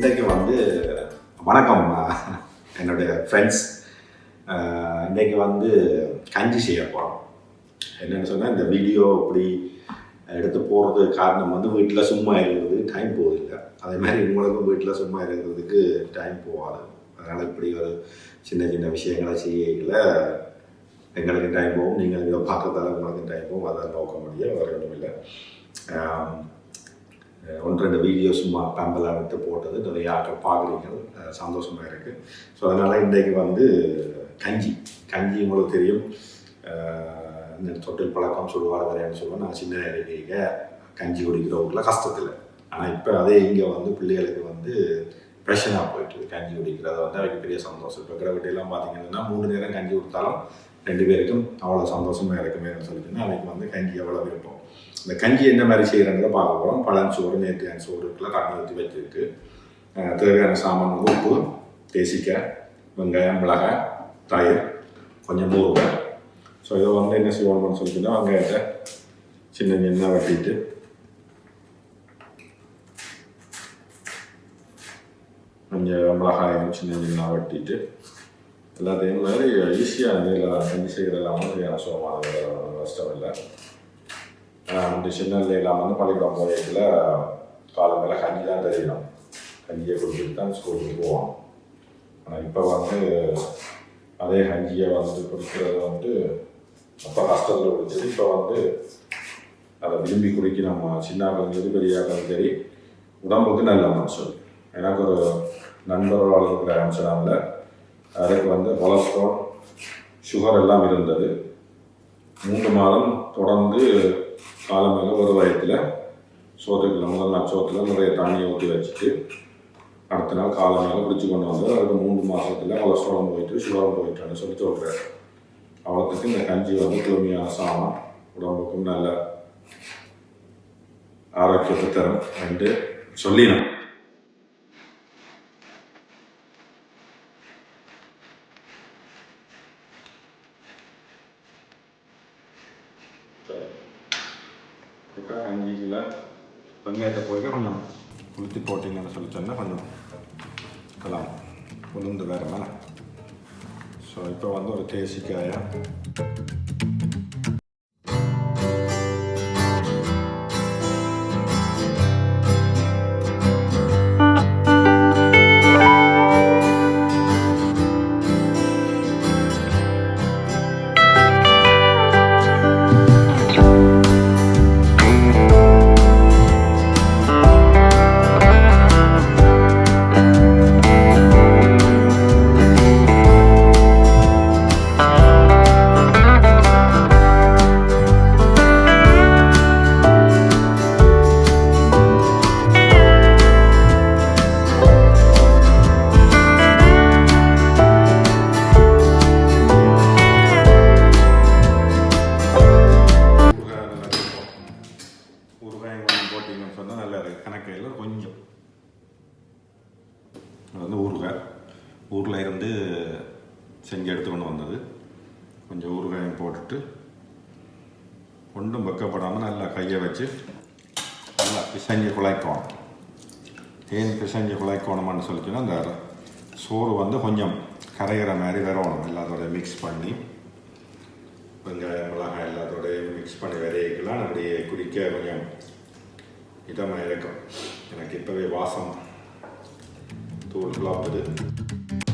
இன்றைக்கு வந்து வணக்கம் என்னுடைய ஃப்ரெண்ட்ஸ் இன்றைக்கு வந்து கஞ்சி செய்ய போகிறோம் என்னென்னு சொன்னால் இந்த வீடியோ இப்படி எடுத்து போகிறது காரணம் வந்து வீட்டில் சும்மா இருக்கிறது டைம் போகுதில்லை அதே மாதிரி உங்களுக்கும் வீட்டில் சும்மா இருக்கிறதுக்கு டைம் போகாது. அதனால் இப்படி ஒரு சின்ன சின்ன விஷயங்களை செய்யல எங்களுக்கு டைம் போகும். நீங்கள் இதை பார்க்கறதால உங்களுக்கு டைம் போகும். அதை நோக்க முடியும் வேறு ஒன்றும் இல்லை. ஒன்று ரெண்டு வீடியோ சும்மா பேம்பலாக எடுத்து போட்டது நிறைய ஆட்கள் பார்க்குறீங்க சந்தோஷமாக இருக்குது ஸோ அதனால் இன்றைக்கு வந்து கஞ்சி. கஞ்சி உங்களுக்கு தெரியும். இந்த தொட்டில் பழக்கம் சொல்லுவார் வரையான்னு சொல்லுவேன் நான் சின்ன இருக்கைங்க கஞ்சி குடிக்கிறவங்கள கஷ்டத்தில். ஆனால் இப்போ அதே இங்கே வந்து பிள்ளைகளுக்கு வந்து பிரச்சனாக போயிட்டு கஞ்சி குடிக்கிறது வந்து அவருக்கு பெரிய சந்தோஷம். இப்போ இருக்கிற பார்த்தீங்கன்னா மூணு நேரம் கஞ்சி கொடுத்தாலும் ரெண்டு பேருக்கும் அவ்வளோ சந்தோஷமாக இருக்குமே சொல்லிட்டுன்னா அவருக்கு வந்து கஞ்சி எவ்வளோ விருப்பம். இந்த கஞ்சி என்ன மாதிரி செய்கிறாங்களோ பார்க்க போகிறோம் பழஞ்சோறு நேர்த்தியான சோறு இருக்குல்ல தண்ணி ஊற்றி வச்சுருக்கு. தேவையான சாமான் வந்து உப்பு தேசிக்காய் வெங்காயம் மிளகாய் தயிர் கொஞ்சம் மூறுவை ஸோ இதை வந்து என்ன செய்வோம்னு சொல்லிட்டுன்னா வெங்காயத்தை சின்ன சின்ன வெட்டிட்டு கொஞ்சம் மிளகாயம் சின்ன சின்ன வெட்டிட்டு எல்லாத்தையும் மாதிரி ஈஸியாக இதில் கஞ்சி செய்கிறதெல்லாம் வந்து சுகமான கஷ்டம் இல்லை. வந்து இந்த சின்னல்ல இல்லாமல் வந்து பள்ளிக்கூடம் போயத்தில் காலங்களில் கஞ்சி தான் தெரியணும். கஞ்சியை கொடுத்துட்டு தான் ஸ்கூலுக்கு போவோம். ஆனால் இப்போ வந்து அதே கஞ்சியை வந்து குடிக்கிறது வந்து அப்போ கஷ்டத்தில் குடிச்சது இப்போ வந்து அதை விரும்பி குடிக்க நம்ம சரி பெரியாக்கள் சரி உடம்புக்கு நல்ல மனுஷன் எனக்கு ஒரு நண்பர்களால் இருக்கிற அம்சனால அதுக்கு வந்து கொலஸ்ட்ரால் சுகர் எல்லாம் இருந்தது. மூன்று மாதம் தொடர்ந்து காலமையில் ஒரு வயத்தில் சோத்துக்கில் முதல் நாள் சோத்தில் நிறைய தண்ணியை ஊற்றி வச்சுட்டு அடுத்த நாள் காலமையில் பிடிச்சி கொண்டு வந்து அதுக்கு மூன்று மாதத்தில் கொலஸ்ட்ராலும் போயிட்டு சுகரம் போயிட்டான்னு சொல்லி சொல்கிறார் அவளுக்கு இந்த கஞ்சி வந்து தூய்மையான சாமான் உடம்புக்கும் நல்ல ஆரோக்கியத்தை தரும் என்று சொல்லினோம். இப்போ கஞ்சியில் வெங்காயத்தை போய் கொஞ்சம் உளுத்தி போட்டிங்கன்னு சொல்லி சொன்னால் கொஞ்சம் கலாம். உளுந்து வேறு மேலே. ஸோ இப்போ வந்து ஒரு தேசிக்காயை? ஊரில் இருந்து செஞ்சு எடுத்து கொண்டு வந்தது. கொஞ்சம் ஊறுகாயம் போட்டுட்டு ஒன்றும் வெக்கப்படாமல் நல்லா கையை வச்சு நல்லா பிசைஞ்சு குழைக்கணும் ஏன் பிசைஞ்சு குழைக்கணுமான்னு சொல்லிச்சுன்னா அந்த சோறு வந்து கொஞ்சம் கரைகிற மாதிரி வரணும் எல்லாத்தோட மிக்ஸ் பண்ணி வெங்காயம் மிளகாய் எல்லாத்தோடையும் மிக்ஸ் பண்ணி விரைக்கலாம் அப்படியே குடிக்க கொஞ்சம் இதமாக இருக்கும். எனக்கு இப்போவே வாசம் tuon Lahden.